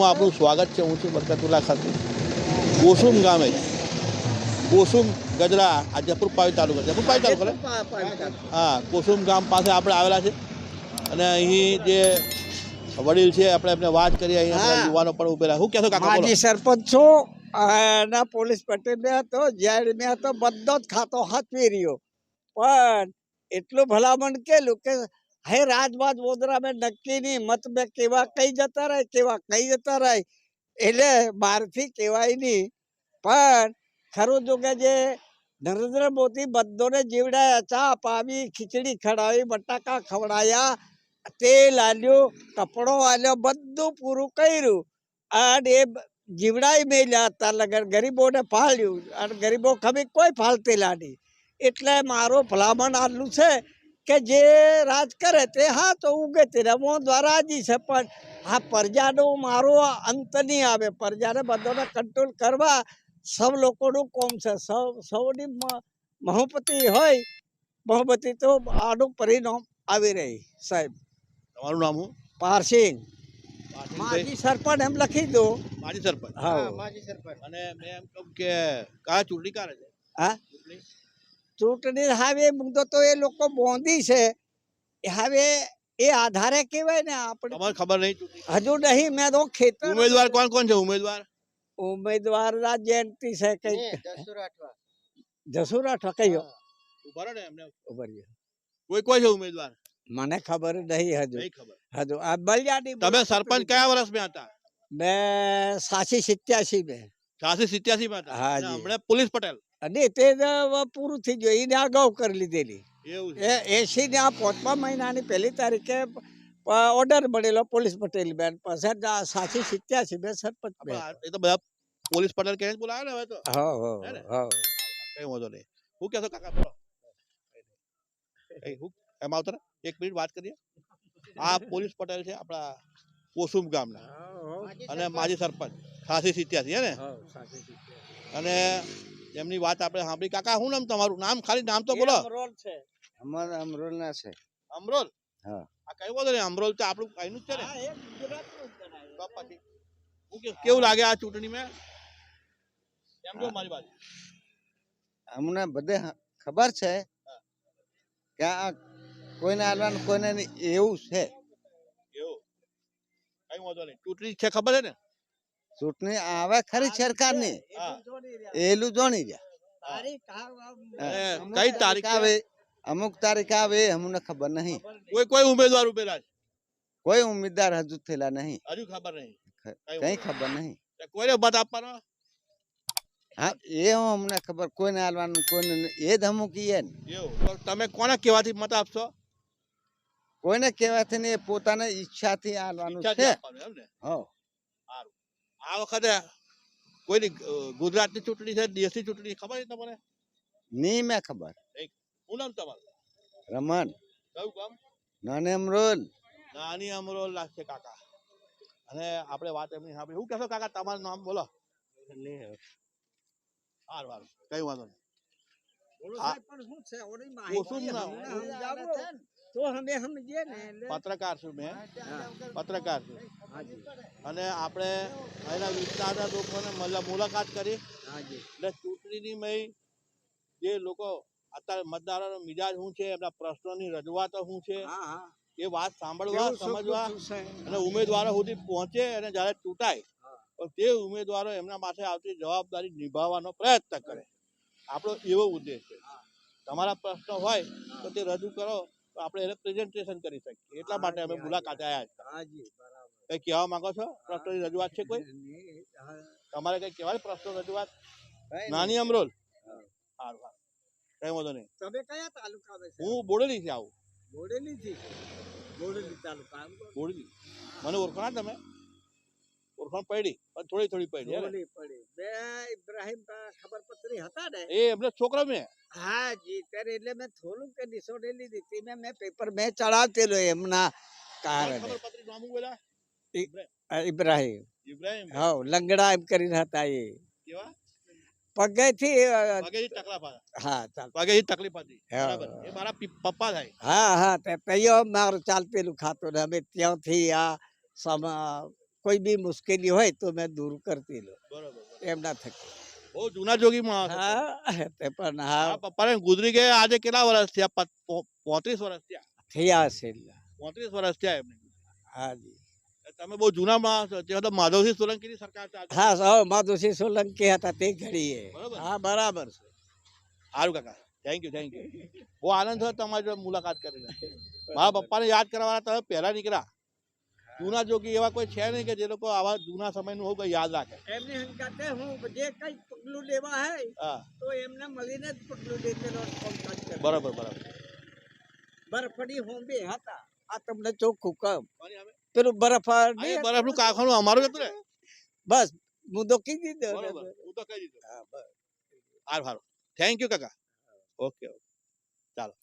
માં આપનું સ્વાગત છે. હું છું બરકતુલ્લા ખાતે. કોસુમ ગામે. કોસુમ ગજરા આ જયપુર પાવી તાલુકો જયપુર પાવી તાલુકો હા કોસુમ ગામ પાસે આપણે આવેલા છે. અને અહીં જે વડીલ છે આપણે એમને વાત કરીએ. અહીંયા આપણા. યુવાનો પણ ઉભેલા. શું કહેશો કાકા માજી સરપંચ છું. અને પોલીસ પટેલ મેં હતો જ્યારે મેં હતો બધો જ ખાતો હાથવી રહ્યો. પણ એટલું ભલામણ કેલું કે હે રાજબાજ વોદરા મેં નક્કી નહીં મત મેં કેવા કઈ જતા રહે, કેવા કઈ જતા રહે? એટલે બહારથી કહેવાય નહીં. પણ ખરું જો કે જે નરેન્દ્ર મોદી બધોને જીવડાયા, ચા પાવી, ખીચડી ખવડાવી બટાકા ખવડાયા, તેલ આલ્યું, કપડો આલ્યો, બધું પૂરું કર્યું. અને એ જીવડાઈ મેલ્યા હતા લગન, ગરીબોને ફાળ્યું. અને ગરીબો ખમી કોઈ ફાળતી લાડી એટલે મારું ભલામણ આટલું છે. કે જે રાજ કરે તે હા તો ઉગે તે રમો દ્વારા દ્વારાજી છે. પણ આ પ્રજાનો મારો અંત નહીં આવે. પ્રજાને બધાને કંટ્રોલ કરવા સૌ લોકોનું કોમ છે. સૌ સૌની મ- મહોપતિ હોય મહોપતિ તો આનું પરિણામ આવી રહી સાહેબ. તમારું નામ પારસિંગ માજી માજી સરપંચ એમ લખી દો માજી સરપંચ. હા. અને મેં એમ કહું કે કયા ચૂંટણી કારે છે? હા? ચૂંટણી હવે મુદ્દો તો એ લોકો બોંધી છે. એ હવે એ આધારે કહેવાય ને આપણે. તમારે ખબર નહીં? હજુ નહીં મેં તો ખેતર ઉમેદવાર કોણ કોણ છે? ઉમેદવાર? ઉમેદવાર ના જયંતિ છે કઈ જસુ રાઠવા કયો? ઊભા રહો ને એમને. ઊભા રહ્યો. કોઈ કોઈ છે ઉમેદવાર? મને ખબર નહીં હજુ. હજુ. આ બલિયાડી તમે સરપંચ કયા વર્ષમાં હતા? મેં સાસી સિત્યાસી મેં. સાસી સિત્યાસી માં હતા? હા હમણાં પોલીસ પટેલ. અને તે પૂરું થઈ ગયું. એને અગાઉ કરી લીધેલી. એવું એ એસી ને આ પોતમા મહિનાની પહેલી તારીખે ઓર્ડર મળેલો પોલીસ પટેલ બેન પછી આ સાચી સિત્યાસી બે સરપંચ એ તો બધા પોલીસ પટેલ કહે બોલાવે ને હવે તો. હા હા હા કઈ વાંધો નહીં. હું કહેતો કાકા બોલો. હું એમ આવતો ને એક મિનિટ વાત કરીએ. આ પોલીસ પટેલ છે આપણા કોસુમ ગામના. અને માજી સરપંચ. છ્યાસી સિત્યાસી હે ને? અને એમની વાત આપણે સાંભળી. કાકા શું નામ તમારું? નામ ખાલી નામ તો બોલો. છે. અમારા અમરોલ ના છે. અમરોલ? હા. આ કઈ બોલો નહીં? અમરોલ તો આપણું અહીંનું જ છે ને? હા, એ ગુજરાતનું જ કેવું લાગે આ ચૂંટણી મેં એમ જો મારી વાત અમને બધે હ- ખબર છે કે આ કોઈને હાલવાનું કોઈને નહીં એવું છે. એવું? કઈ વાંધો નહીં. ચૂંટણી છે ખબર છે ને? ચૂંટણી આવે ખરી સરકારની. એલું જોણી રહ્યા. કઈ તારીખ આવે અમુક તારીખ આવે અમને ખબર નહીં. કોઈ કોઈ ઉમેદવાર ઉભેલા કોઈ ઉમેદવાર હજુ થયેલા નહીં. હજુ ખબર નહીં. કઈ ખબર નહીં. કોઈને મત આપવાનો? હા એ હું અમને ખબર કોઈને હાલવાનું કોઈને એ જ અમુક ને તમે કોને કહેવાથી મત આપશો? કોઈને કહેવાથી નહીં એ પોતાની ઈચ્છાથી હાલવાનું છે. ને? હો આ વખતે કોઈની ગુજરાતની ચૂંટણી છે દેશની ચૂંટણી ખબર છે તમને? નહીં મેં ખબર. શું નામ તમારું? રમણ. કયું ગામ? નાની અમરોલ. નાની અમરોલ લાગશે કાકા. અને આપણે વાત એમની સાંભળી. શું કહેશો કાકા તમારું નામ બોલો. સારું સારું. કઈ વાંધો નહીં. પત્રકાર છું મેં. પત્રકાર છું. અને આપણે અહીંના વિસ્તારના લોકોને મુલાકાત કરી. હાજી. એટલે ચૂંટણીની મેં જે લોકો અત્યારે મતદારોનો મિજાજ શું છે એમના પ્રશ્નોની રજૂઆતો શું છે હા, હા. એ વાત સાંભળવા સમજવા અને ઉમેદવારો સુધી પહોંચે અને જ્યારે ચૂંટાય તે ઉમેદવારો એમના પાસે આવતી જવાબદારી નિભાવવાનો પ્રયત્ન કરે. આપણો એવો ઉદ્દેશ છે. તમારા પ્રશ્નો હોય તો તે રજૂ કરો તો આપણે એને પ્રેઝન્ટેશન કરી શકીએ. એટલા માટે અમે મુલાકાતે આવ્યા છે કઈ કહેવા માંગો છો? પ્રશ્નોની રજૂઆત છે કોઈ? તમારે કઈ કહેવાય પ્રશ્નો રજૂઆત? નાની અમરોલ? સારું સારું કઈ વાંધો નહીં. તમે કયા તાલુકા છે? હું બોડેલી થી આવું. બોડેલી થી? બોડેલી તાલુકા બોડેલી. મને ઓળખાણ તમે? ઓળખાણ પડી પણ થોડી થોડી પડી ને? પડી. બે ઇબ્રાહિમ કા ખબર પત્રી હતા ને? એ એમને છોકરા મેં. હા જી ત્યારે એટલે મેં થોડું કે નિસોડે લીધી હતી. મેં મેં પેપર મેં ચડાવતેલો એમના કારણે. ખબર પત્રી નામ શું બોલ્યા? આ ઇબ્રાહિમ. ઇબ્રાહિમ. હા લંગડા એમ કરીને હતા એ. કેવા? પગેથી અ, પગેથી તકલીફ હતી હા ચાલ. પગેથી તકલીફ હતી. હા. બરાબર. એ મારા પી- પપ્પા થાય. હા હા તે તૈયો મારું ચાલતેલું ખાતું ને અમે ત્યાંથી આ સમ કોઈ બી મુશ્કેલી હોય તો મેં દૂર કરતી લો. બરોબર. એમના થકી બહુ જૂના જોગી માણસ હા તે પણ હા. પપ્પા પપ્પાને ગુજરી ગયા આજે કેટલા વર્ષ થયા? પોત્રીસ વર્ષ થયા. થયા હશે પોત્રીસ વર્ષ થયા એમને. હાજી તમે બહુ જૂના માણસ. ત્યાં તો માધવસિંહ સોલંકીની સરકાર. હા સૌ માધુસિંહ સોલંકી હતા તે ઘડીએ. હા બરાબર છે. સારું કાકા. થેન્ક યુ થેન્ક યુ બહુ આનંદ થયો તમારી મુલાકાત કરીને. મારા પપ્પાને યાદ કરવાના તમે પહેલા નીકળ્યા. જૂના જોગી એવા કોઈ છે નહીં કે જે લોકો આવા જૂના સમયનું હોય કોઈ યાદ રાખે. એમની હંકાતે હું જે કઈ પગલું લેવા હે તો એમને મળીને જ પગલું લેતેલો બરાબર બરાબર. બરફડી હું બે હતા આ તમને ચોખ્ખું કહું. પેલું બરફ બરફનું કારખાનું અમારું હતું ને? બસ હું તો કહી દીધો હું તો કહી દીધો. હા, બસ. હારું હારું. થેન્ક યુ કાકા. ઓકે ઓકે ચાલો.